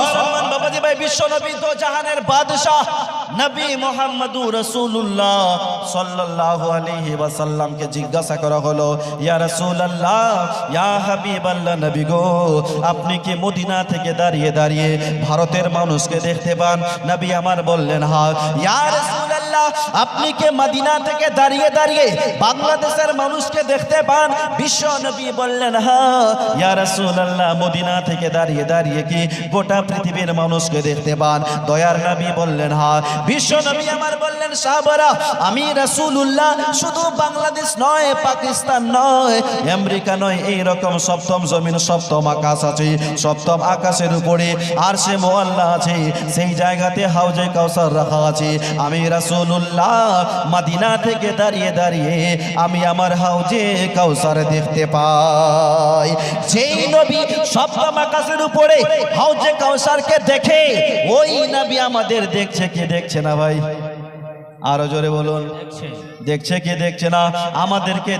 মুসলমান বাবাজি বিশ্ব নবী তো জাহানের বাদশাহ, নবী মোহাম্মদুর রাসূলুল্লাহ সাল্লাল্লাহু আলাইহি ওয়াসাল্লামকে জিজ্ঞাসা করা হলো, ইয়া রাসূলুল্লাহ, ইয়া হাবিবাল্লাহ নবী গো, আপনি কি মদিনা থেকে দাঁড়িয়ে দাঁড়িয়ে ভারতের মানুষকে দেখতে পান? নবী আমার বললেন হ্যাঁ। ইয়া আপনি কি মদিনা থেকে দাঁড়িয়ে দাঁড়িয়ে বাংলাদেশের মানুষকে দেখতে পান? বিশ্ব নবী বললেন হ্যাঁ রাসূলুল্লাহ, মদিনা থেকে দাঁড়িয়ে দাঁড়িয়ে কি গোটা পৃথিবীর মানুষকে দেখতে পান? দয়ার নবী বললেন হ্যাঁ বিশ্ব নবী আমার বললেন, সাহাবারা, আমি রাসূলুল্লাহ শুধু বাংলাদেশ নয়, পাকিস্তান নয়, আমেরিকা নয়, এই রকম সপ্তম জমিন, সপ্তম আকাশ আছে, সপ্তম আকাশের উপরে আর সে মোয়াল্লা আছে, সেই জায়গাতে হাউজে কাউসার রাখা আছে। আমি রাসূলুল্লাহ মদিনা থেকে দাঁড়িয়ে দাঁড়িয়ে আমি আমার হাউজে কাউসার দেখতে পাই। যেই নবী সপ্তম আকাশের উপরে হাউজে কাউসারকে দেখে, ওই নবী আমাদের দেখছে কে দেখছে না ভাই? আরও জোরে বলুন। দেখছে কে দেখছে না? আমাদেরকে